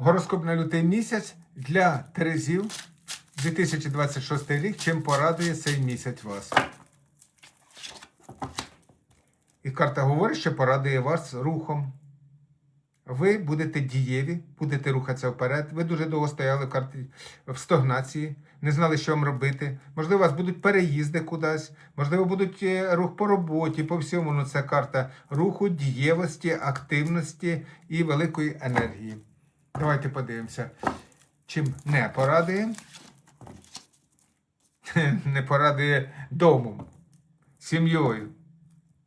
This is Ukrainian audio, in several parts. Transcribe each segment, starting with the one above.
Гороскоп на лютий місяць для Терезів 2026 рік. Чим порадує цей місяць вас? І карта говорить, що порадує вас рухом. Ви будете дієві, будете рухатися вперед. Ви дуже довго стояли в, карті, в стогнації, не знали, що вам робити. Можливо, у вас будуть переїзди кудись, можливо, будуть е, рух по роботі, по всьому. Ну, це карта руху, дієвості, активності і великої енергії. Давайте подивимося, чим не порадує. Не порадує домом, сім'єю.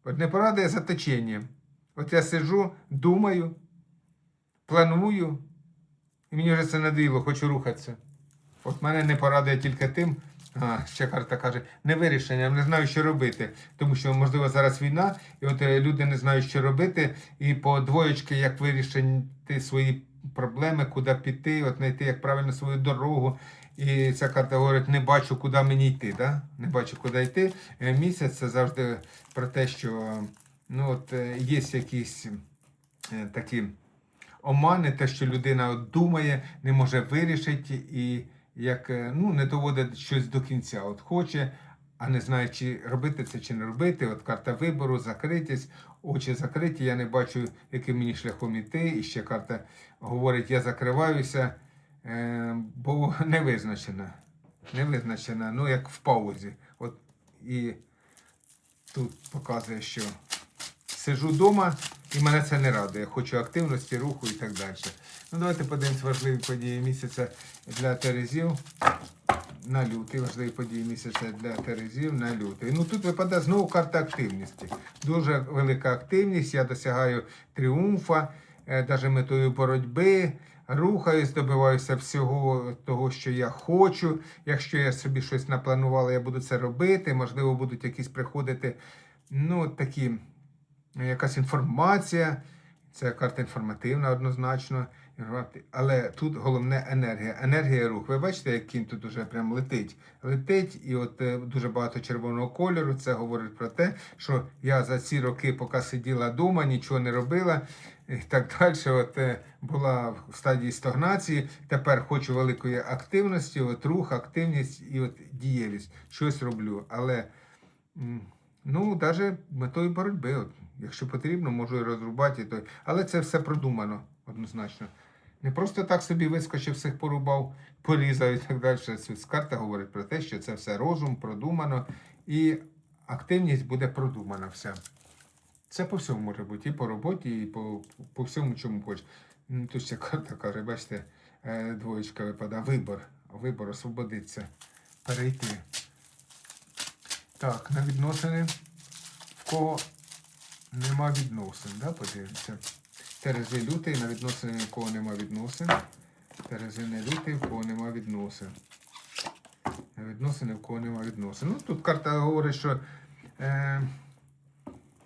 От не порадує заточенням. От я сиджу, думаю, планую, і мені вже це надоїло, хочу рухатися. От мене не порадує тільки тим, а, ще карта каже, не вирішення, не знаю, що робити. Тому що, можливо, зараз війна, і от е, люди не знають, що робити, і по двоєчки, як вирішити свої проблеми, куди піти, от знайти як правильно свою дорогу. І ця карта говорить, не бачу, куди мені йти. Да? Не бачу, куди йти. Е, Місяць це завжди про те, що ну, от, е, є якісь е, такі омани, те, що людина от думає, не може вирішити і як ну, не доводить щось до кінця. От хоче, а не знає, чи робити це, чи не робити. От карта вибору, закритість, очі закриті, я не бачу, яким мені шляхом іти. І ще карта говорить, я закриваюся, е, бо не визначена. Не визначена, ну як в паузі. От і тут показує, що сижу вдома і мене це не радує. Хочу активності, руху і так далі. Ну, давайте подивимось важливі події місяця для Терезів на лютий. Важливі події місяця для Терезів на лютий. Ну тут випадає знову карта активності. Дуже велика активність. Я досягаю тріумфа, навіть метою боротьби. Рухаюсь, добиваюся всього того, що я хочу. Якщо я собі щось напланувала, я буду це робити. Можливо, будуть якісь приходити ну, такі якась інформація. Це карта інформативна однозначно. Але тут головне енергія. Енергія рух. Ви бачите, як кінь тут уже прям летить. Летить, і от е, дуже багато червоного кольору. Це говорить про те, що я за ці роки, поки сиділа вдома, нічого не робила. І так далі, от е, була в стадії стагнації. Тепер хочу великої активності, от рух, активність і от дієвість. Щось роблю. Але ну, навіть метою боротьби. От, якщо потрібно, можу і розрубати. То... Але це все продумано однозначно. Не просто так собі вискочив, всіх порубав, порізав і так далі. Карта говорить про те, що це все розум, продумано, і активність буде продумана вся. Це по всьому може бути, і по роботі, і по, по всьому, чому хочеш. Ну, Тут ще карта каже, бачите, е, двоєчка випадає. Вибор. Вибор освободиться, перейти. Так, на відносини. В кого нема відносин, да, подивимося. Терези лютий, на відносини в кого нема відносин. Терези не лютий, в кого нема відносин. На відносини в кого нема відносин. Ну, тут карта говорить, що е,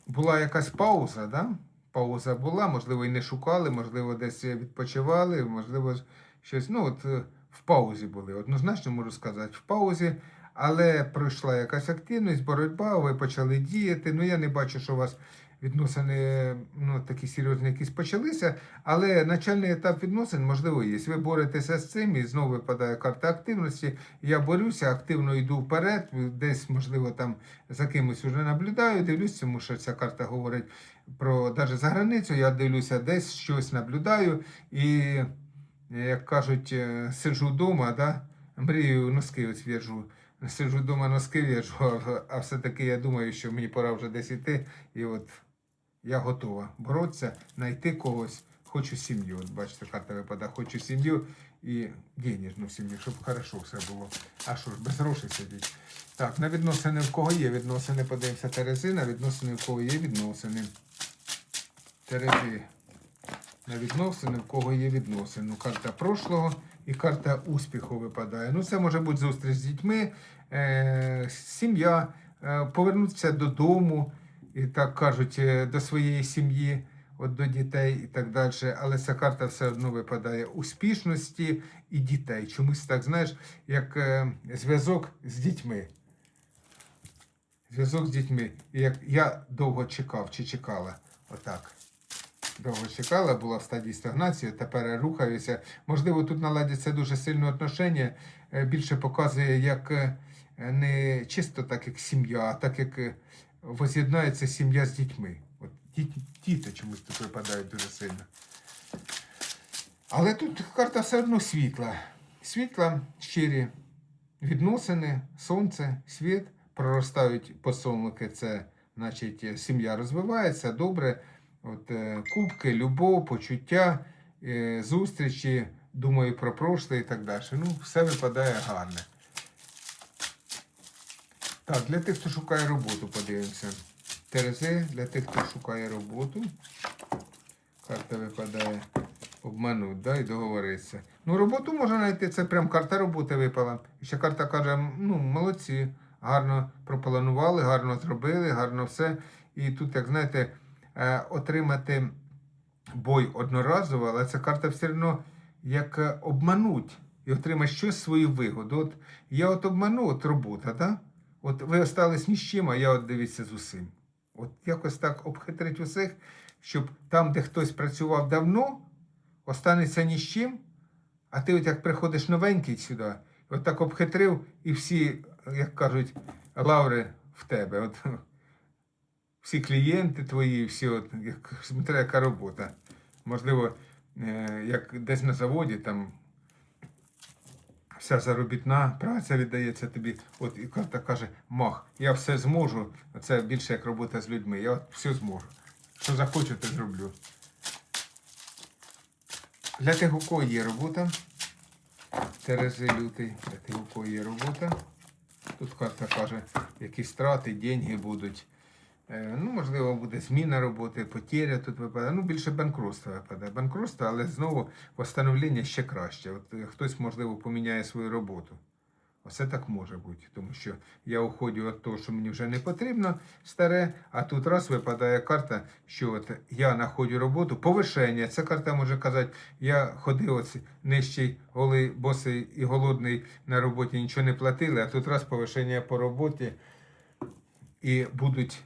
була якась пауза, да? Пауза була, можливо, і не шукали, можливо, десь відпочивали, можливо, щось. Ну, от е, в паузі були. Однозначно можу сказати, в паузі. Але пройшла якась активність, боротьба, ви почали діяти. Ну, я не бачу, що у вас відносини ну, такі серйозні якісь почалися, але начальний етап відносин, можливо, є. Ви боретеся з цим і знову випадає карта активності. Я борюся, активно йду вперед, десь, можливо, там за кимось вже наблюдаю, дивлюсь, тому що ця карта говорить про навіть за границю, я дивлюся, десь щось наблюдаю і, як кажуть, е, сиджу вдома, да? мрію носки ось. Сиджу вдома носки в'яжу, а все-таки я думаю, що мені пора вже десь іти. І от я готова боротися, знайти когось. Хочу сім'ю. От бачите, карта випадає, хочу сім'ю і денежну сім'ю, щоб хорошо все було. А що ж, без грошей сидіть. Так, на відносини в кого є відносини, подивимося Терези, на відносини в кого є відносини. Терези. На відносини, в кого є відносини. Ну, карта прошлого і карта успіху випадає. Ну, це може бути зустріч з дітьми, е, сім'я, е, повернутися додому, і так кажуть, е, до своєї сім'ї, от до дітей і так далі. Але ця карта все одно випадає успішності і дітей. Чомусь так, знаєш, як е, зв'язок з дітьми. Зв'язок з дітьми. І як я довго чекав чи чекала. Отак. довго чекала, була в стадії стагнації, тепер рухаюся. Можливо, тут наладяться дуже сильне отношення, е, більше показує, як не чисто так, як сім'я, а так як воз'єднається сім'я з дітьми. От діти, чомусь тут випадають дуже сильно. Але тут карта все одно світла. Світла, щирі відносини, сонце, світ, проростають посолники, це значить сім'я розвивається добре. От, е, кубки, любов, почуття, е, зустрічі, думаю про прошле і так далі. Ну, все випадає гарне. Так, для тих, хто шукає роботу, подивимося. Терези для тих, хто шукає роботу. Карта випадає обмануть, да, і договоритися. Ну, роботу можна знайти, це прям карта роботи випала. І ще карта каже, ну, молодці, гарно пропланували, гарно зробили, гарно все. І тут, як знаєте, е, отримати бой одноразово, але ця карта все одно як обмануть і отримати щось свою вигоду. От я от обману, от робота, да? От ви остались ні з чим, а я от дивіться з усім. От якось так обхитрить усіх, щоб там, де хтось працював давно, останеться ні з чим, а ти от як приходиш новенький сюди, от так обхитрив, і всі, як кажуть, лаври в тебе. От, всі клієнти твої, всі, от, як смотря яка робота. Можливо, е, як десь на заводі, там вся заробітна праця віддається тобі. От і карта каже, мах, я все зможу. Це більше як робота з людьми. Я от все зможу. Що захочу, те зроблю. Для тих, у кого є робота. Терези лютий, для тих, у кого є робота. Тут карта каже, які страти, деньги будуть. Е, Ну, можливо, буде зміна роботи, потеря тут випадає. Ну, більше банкротство випадає. Банкротство, але знову восстановлення ще краще. От е, хтось, можливо, поміняє свою роботу. Оце так може бути, тому що я уходжу від того, що мені вже не потрібно старе, а тут раз випадає карта, що от я знаходжу роботу, повишення. Ця карта може казати, я ходив оці нижчий, голий, босий і голодний на роботі, нічого не платили, а тут раз повишення по роботі і будуть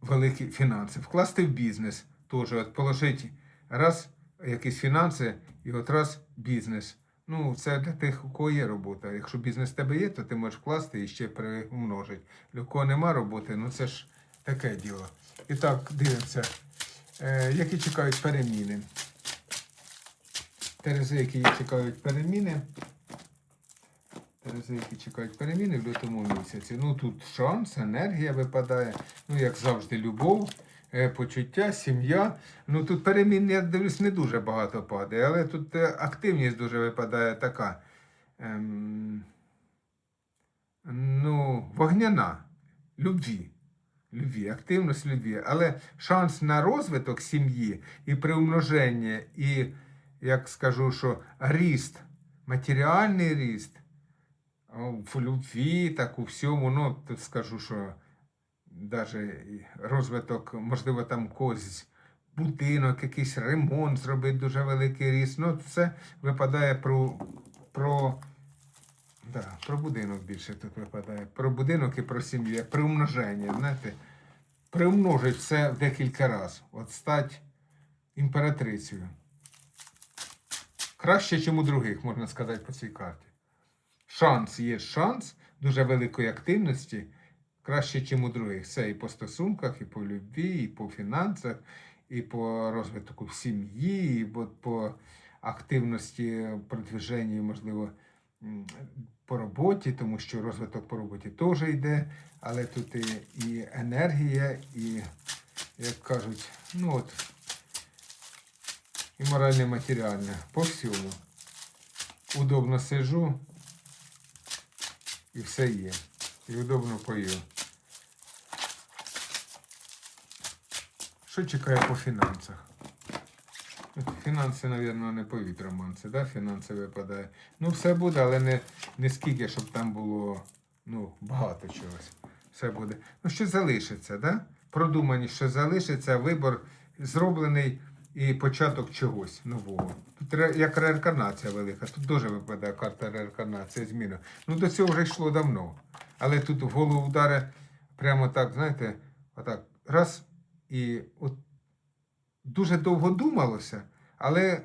великі фінанси. Вкласти в бізнес теж, от положити раз якісь фінанси і от раз бізнес. Ну, це для тих, у кого є робота. Якщо бізнес в тебе є, то ти можеш вкласти і ще приумножити. Для кого нема роботи, ну це ж таке діло. І так, дивимося, е, які чекають переміни. Терези, які чекають переміни. Терези, які чекають переміни в лютому місяці. Ну тут шанс, енергія випадає, ну, як завжди, любов, е, почуття, сім'я. Ну тут перемін, я дивлюсь, не дуже багато падає, але тут е, активність дуже випадає така. Ем, ну, вогняна, любві. Любві, активність любві. Але шанс на розвиток сім'ї і приумноження, і, як скажу, що ріст, матеріальний ріст в любві, так у всьому, ну, тут скажу, що навіть розвиток, можливо, там когось будинок, якийсь ремонт зробити дуже великий ріст. Ну, це випадає про, про, да, про будинок більше тут випадає. Про будинок і про сім'ю, про умноження, знаєте, приумножить все декілька разів. От стать імператрицею. Краще, ніж у других, можна сказати, по цій карті шанс є шанс дуже великої активності, краще, ніж у других. Це і по стосунках, і по любві, і по фінансах, і по розвитку сім'ї, і по, активності продвиженні, можливо, по роботі, тому що розвиток по роботі теж йде, але тут і, і енергія, і, як кажуть, ну от, і моральне, матеріальне, по всьому. Удобно сижу, і все є. І удобно пою. Що чекає по фінансах? Фінанси, мабуть, не повіт романси, да? фінанси випадає. Ну, все буде, але не, не скільки, щоб там було ну, багато чогось. Все буде. Ну, що залишиться, да? Продумані, що залишиться, вибор зроблений і початок чогось нового. Тут як реінкарнація велика. Тут дуже випадає карта реінкарнація, зміна. Ну, до цього вже йшло давно. Але тут в голову вдаре прямо так, знаєте, отак, раз, і от дуже довго думалося, але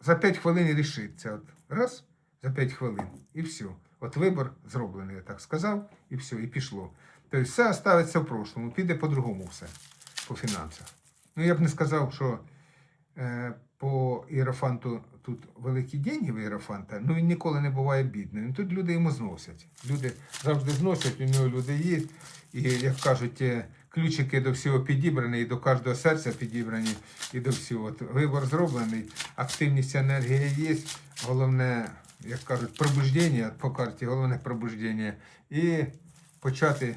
за 5 хвилин рішиться. От раз, за 5 хвилин, і все. От вибор зроблений, я так сказав, і все, і пішло. Тобто все оставиться в прошлому, піде по-другому все, по фінансах. Ну, я б не сказав, що е, по Іерофанту тут великі деньги в Іерофанта, ну він ніколи не буває бідним. Ну, Тут люди йому зносять. Люди завжди зносять, у нього люди є. І, як кажуть, е, ключики до всього підібрані, і до кожного серця підібрані, і до всього. От вибор зроблений, активність енергія є. Головне, як кажуть, пробуждення по карті, головне пробуждення. І почати,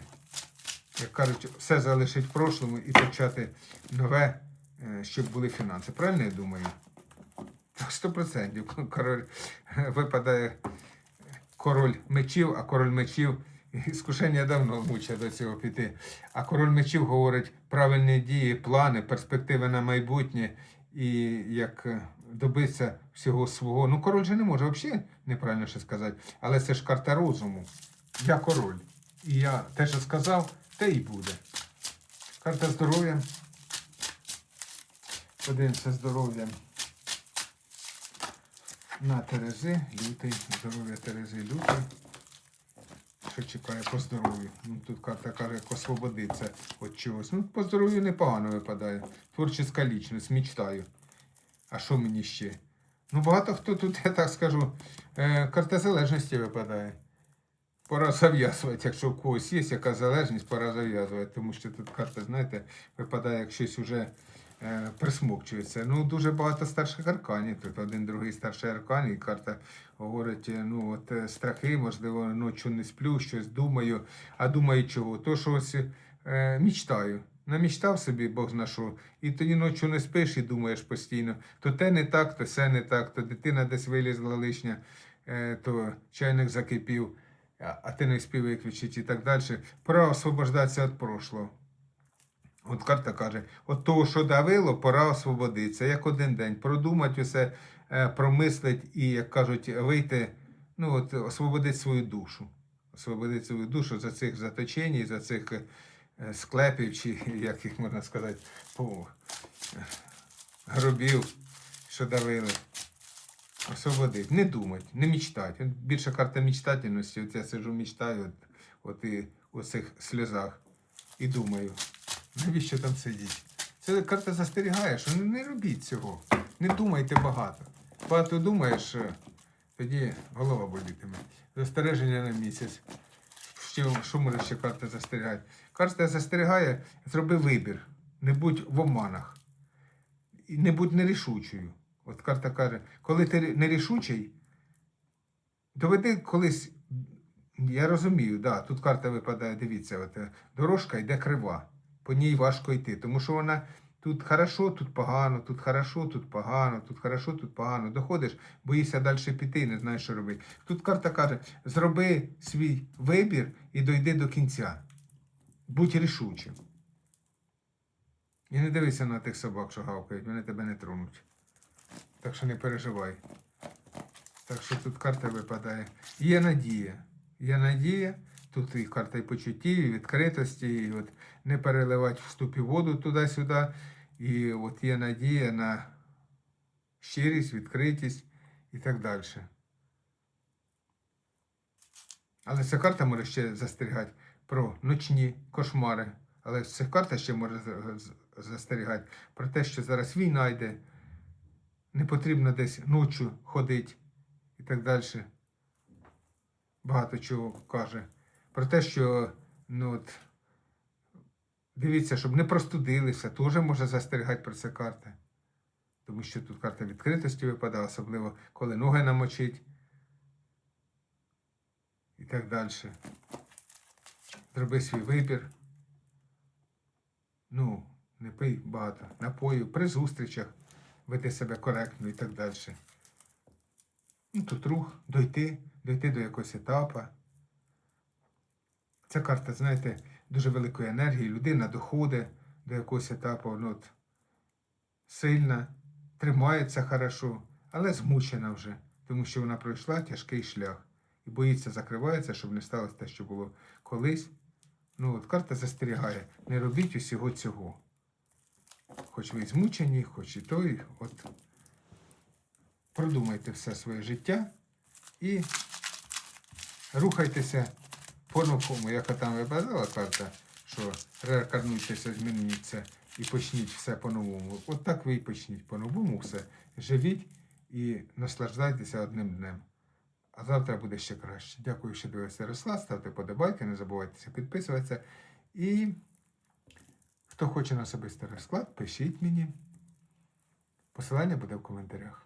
як кажуть, все залишити в прошлому і почати нове, е, щоб були фінанси. Правильно я думаю? Так, сто процентів. Король випадає король мечів, а король мечів іскушення давно мучає до цього піти. А король мечів говорить правильні дії, плани, перспективи на майбутнє і як е, добитися всього свого. Ну, король же не може взагалі неправильно що сказати, але це ж карта розуму. Я король. І я те, що сказав, те і буде. Карта здоров'я. Подивимося здоров'я на Терези, лютий, здоров'я Терези, лютий. Що чекає по здоров'ю? Ну, тут карта каже, як освободиться від чогось. Ну, по здоров'ю непогано випадає. Творча лічність, мечтаю. А що мені ще? Ну, багато хто тут, я так скажу, е, карта залежності випадає. Пора зав'язувати, якщо в когось є яка залежність, пора зав'язувати. Тому що тут карта, знаєте, випадає, як щось уже е, присмокчується. Ну, дуже багато старших арканів. Тут один другий старший аркан, і карта говорить, е, ну от е, страхи, можливо, ночі не сплю, щось думаю, а думаю чого? То що ось е, мічтаю. Намічтав собі Бог зна що, і тоді ночі не спиш і думаєш постійно. То те не так, то все не так, то дитина десь вилізла лишня, е, то чайник закипів, а ти не спів виключити і так далі. Пора освобождатися від прошлого. От карта каже, от того, що давило, пора освободитися. Як один день. Продумати усе, е, промислити і, як кажуть, вийти, ну от освободити свою душу. Освободити свою душу за цих заточень, за цих е, склепів, чи як їх можна сказати, по е, гробів, що давили. Освободити, не думати, не мечтати. От Більше карта мечтательності. От я сиджу, мечтаю, от, от і у цих сльозах. І думаю, навіщо там сидіти? Це карта застерігає, що не, робіть цього. Не думайте багато. Багато думаєш, е, тоді голова болітиме. Застереження на місяць. Що, що може ще карта застерігати? Карта застерігає, зроби вибір. Не будь в обманах. І не будь нерішучою. От карта каже, коли ти нерішучий, доведи колись. Я розумію, да, тут карта випадає, дивіться, от, е, дорожка йде крива, по ній важко йти, тому що вона тут хорошо, тут погано, тут хорошо, тут погано, тут хорошо, тут погано. Доходиш, боїшся далі піти і не знаєш, що робити. Тут карта каже, зроби свій вибір і дойди до кінця. Будь рішучим. І не дивися на тих собак, що гавкають, вони тебе не тронуть. Так що не переживай. Так що тут карта випадає. Є надія. Є надія. Тут і карта і почуттів, і відкритості, і от не переливати в ступі воду туди-сюди. І от є надія на щирість, відкритість і так далі. Але ця карта може ще застерігати про ночні кошмари. Але ця карта ще може застерігати про те, що зараз війна йде, не потрібно десь ночі ходити і так далі. Багато чого каже. Про те, що ну, от, дивіться, щоб не простудилися, теж може застерігати про це карта. Тому що тут карта відкритості випадає, особливо коли ноги намочить і так далі. Зроби свій вибір. Ну, не пий багато напою, при зустрічах веди себе коректно і так далі. Ну, тут рух, дойти, дойти до якогось етапу. Ця карта, знаєте, дуже великої енергії. Людина доходить до якогось етапу, ну, от, сильна, тримається хорошо, але змучена вже, тому що вона пройшла тяжкий шлях. І боїться, закривається, щоб не сталося те, що було колись. Ну, от карта застерігає, не робіть усього цього. Хоч ви змучені, хоч і той. От продумайте все своє життя і рухайтеся по-новому. Як там випадала карта, що реінкарнуйтеся, змініться і почніть все по-новому. От так ви і почніть по-новому все. Живіть і наслаждайтеся одним днем. А завтра буде ще краще. Дякую, що дивилися Росла. Ставте подобайки, не забувайте підписуватися. І хто хоче на особистий розклад, пишіть мені. Посилання буде в коментарях.